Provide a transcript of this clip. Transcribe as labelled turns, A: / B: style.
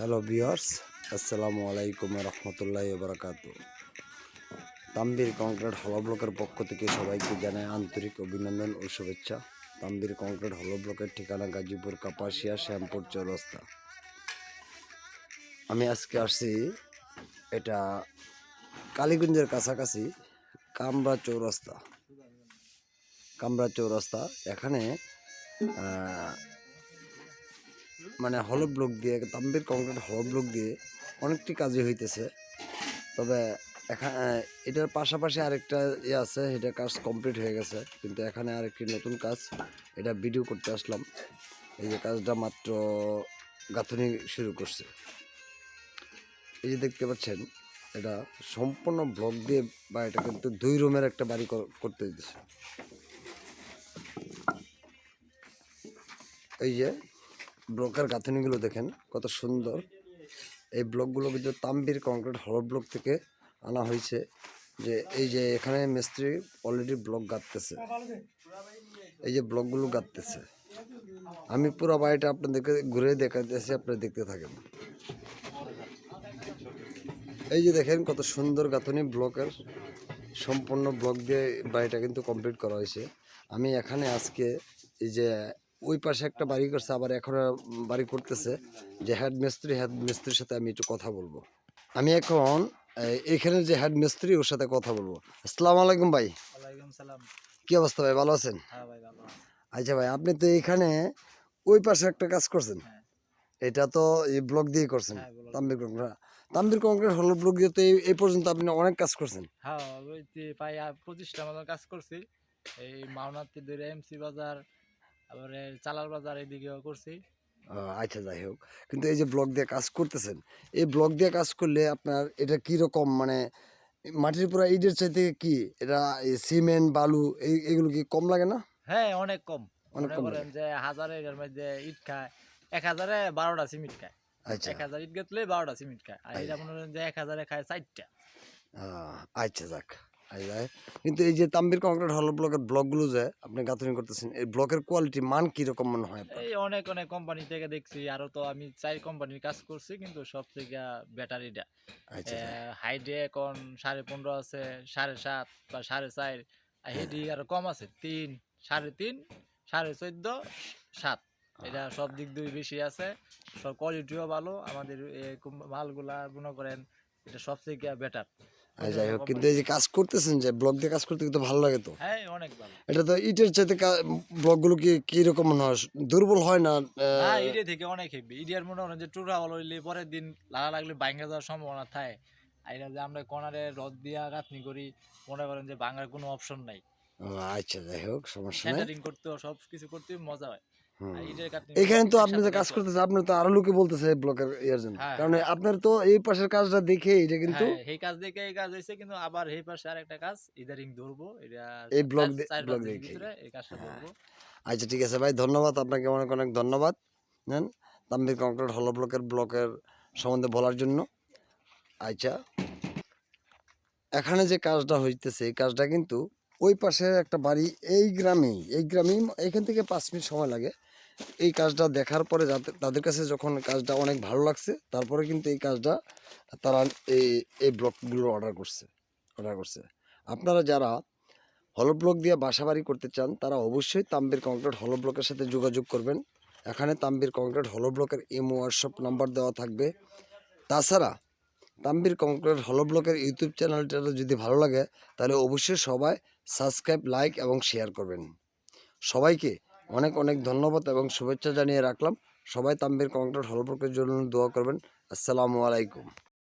A: Hello বিয়ার্স আসসালামু আলাইকুম রহমতুল্লাহ বারাকাত Tambir concrete হল ব্লকের পক্ষ থেকে সবাইকে জানাই আন্তরিক অভিনন্দন ও শুভেচ্ছা। তাম্বির কংক্রিট হল ব্লকের ঠিকানা গাজীপুর কাপাসিয়া, শ্যামপুর চৌরাস্তা। আমি আজকে আসছি এটা কালীগঞ্জের কাছাকাছি কামরা চৌরাস্তা। কামরা চৌরাস্তা, এখানে মানে হলো ব্লক দিয়ে তাম্বির কংক্রিট হলো ব্লক দিয়ে অনেকটি কাজই হইতেছে। তবে এখানে এটার পাশাপাশি আরেকটা ইয়ে আছে এটা কাজ কমপ্লিট হয়ে গেছে। কিন্তু এখানে আরেকটি নতুন কাজ, এটা ভিডিও করতে আসলাম। এই যে কাজটা মাত্র গাঁথনি শুরু করছে। এই যে দেখতে পাচ্ছেন, এটা সম্পূর্ণ ব্লক দিয়ে বা এটা কিন্তু দুই রুমের একটা বাড়ি কর- করতে দিতেছে এই যে ব্লকের গাঁথনিগুলো দেখেন, কত সুন্দর। এই ব্লকগুলো কিন্তু তাম্বির কংক্রিট হল ব্লক থেকে আনা হয়েছে। যে এই যে এখানে মিস্ত্রি অলরেডি ব্লক গাঁথতেছে। এই যে ব্লকগুলো গাঁথতেছে। আমি পুরো বাড়িটা আপনাদেরকে ঘুরে দেখাতেছি আপনারা দেখতে থাকেন। এই যে দেখেন কত সুন্দর গাঁথনি ব্লকের সম্পূর্ণ ব্লক দিয়ে বাড়িটা কিন্তু কমপ্লিট করা হয়েছে। আমি এখানে আজকে এই যে ওই পাশে একটা বাড়ি করছে আবার এখন বাড়ি করতেছে যে হেড মিস্ত্রি হেড মিস্ত্রির সাথে আমি একটু কথা বলব। আমি এখন এখানে যে হেড মিস্ত্রি ওর সাথে কথা বলব। আসসালামু আলাইকুম ভাই। কি অবস্থা ভাই ভালো আছেন?
B: হ্যাঁ
A: আচ্ছা ভাই আপনি তো এইখানে ওই পাশে একটা কাজ করছেন?
B: হ্যাঁ।
A: এটা তো এই ব্লক দিয়ে করছেন তাম্বির কংক্রিট তাম্বির কংক্রিট হল ব্লক দিয়ে তো এই- পর্যন্ত আপনি অনেক কাজ করছেন।
B: হ্যাঁ প্রায় পঁচিশটা মতো কাজ করছি। এই মাওনাতি ধরে এমসি বাজার তারপরে চালার বাজার এদিকেও করছি।
A: আচ্ছা যাই হোক। কিন্তু এই যে ব্লক দিয়ে কাজ করতেছেন এই ব্লক দিয়ে কাজ করলে আপনার এটা কি রকম মানে মাটির পুরো ইটের চাইতে কি এটা সিমেন্ট বালু এই এগুলো কি কম লাগে না?
B: হ্যাঁ অনেক কম।
A: অনেক কম
B: করেন যে হাজারের মধ্যে ইট খায় এক হাজারে বারোটা সিমেন্ট খায়।
A: আচ্ছা।
B: এক হাজার ইট গেতলে বারোটা সিমেন্ট খায়। আর এটা মনে যে এক হাজারে খায় চারটা।
A: আচ্ছা যাক। আচ্ছা কিন্তু এই যে তাম্বির কংক্রিট হল ব্লকের ব্লকগুলো যে আপনি গাঁথনি করতেছেন এই ব্লকের কোয়ালিটি মান কি রকম মনে হয়?
B: এই অনেক অনেক কোম্পানি থেকে দেখছি আরও তো আমি চার কোম্পানির কাজ করছি কিন্তু সব থেকে ব্যাটারিটা
A: আচ্ছা
B: হাইডে এখন সাড়ে পনেরো আছে সাড়ে সাত বা সাড়ে চার আর হেডি আরও কম আছে তিন সাড়ে তিন সাড়ে চোদ্দ সাত। এটা সব দিক দিয়ে বেশি আছে সব কোয়ালিটিও ভালো আমাদের মালগুলা মনে করেন এটা সব থেকে বেটার
A: আচ্ছা, যাই হোক কিন্তু এই যে কাজ করতেছেন যে ব্লক দিয়ে কাজ করতে কিন্তু ভালো লাগে তো।
B: হ্যাঁ
A: এটা তো ইটের চাইতে ব্লকগুলো কি কি রকম মনে হয়? দুর্বল হয় না
B: হ্যাঁ থেকে অনেক হেভি ইডিয়ার মনে করেন যে টুরা হইলে পরের দিন লাগা লাগলে ভাঙ্গা যাওয়ার সম্ভাবনা থাকে। এটা যে আমরা কোনারে রদ দিয়া গাঁথনি করি মনে করেন যে ভাঙার কোনো অপশন নাই।
A: আচ্ছা যাই হোক সমস্যা নেই।
B: করতেও সব কিছু করতে মজা হয়।
A: এখানে তো আপনি যে কাজ
B: দেখো।
A: করতেছেন আপনার তো আরও লোকে বলতেছে ব্লকের ইয়ার জন্য
B: হ্যাঁ,
A: কারণ আপনার তো এই পাশের কাজটা দেখে এটা কিন্তু
B: হ্যাঁ, এই কাজ দেখে এই কাজ হয়েছে কিন্তু আবার এই পাশে আরেকটা কাজ ইদারিং ধরবো এটা
A: এই
B: পাঁচ দিনের
A: দেখে।
B: এই কাজটা
A: হ্যাঁ।
B: ধরবো
A: আচ্ছা ঠিক আছে ভাই ধন্যবাদ আপনাকে অনেক অনেক ধন্যবাদ নেন তাম্বির কংক্রিট হল ব্লকের ব্লকের সম্বন্ধে বলার জন্য আচ্ছা এখানে যে কাজটা হইতেছে এই কাজটা কিন্তু ওই পাশে একটা বাড়ি এই গ্রামেই এই গ্রামেই এখান থেকে পাঁচ মিনিট সময় লাগে এই কাজটা দেখার পরে তাদের কাছে যখন কাজটা অনেক ভালো লাগছে, তারপরে কিন্তু এই কাজটা তারা এই এই ব্লকগুলো অর্ডার করছে অর্ডার করছে। আপনারা যারা হলো ব্লক দিয়ে বাসা বাড়ি করতে চান, তারা অবশ্যই তাম্বির কংক্রিট হলো ব্লকের সাথে যোগাযোগ করবেন। এখানে তাম্বির কংক্রিট হলো ব্লকের ইমো হোয়াটসঅ্যাপ নাম্বার দেওয়া থাকবে। তাছাড়া তাম্বির কংক্রিট হলো ব্লকের ইউটিউব চ্যানেলটা যদি ভালো লাগে, তাহলে অবশ্যই সবাই সাবস্ক্রাইব লাইক এবং শেয়ার করবেন। সবাইকে অনেক অনেক ধন্যবাদ এবং শুভেচ্ছা জানিয়ে রাখলাম। সবাই তাম্বির কংক্রিট হলপ্রকের জন্য দোয়া করবেন। আসসালামু আলাইকুম।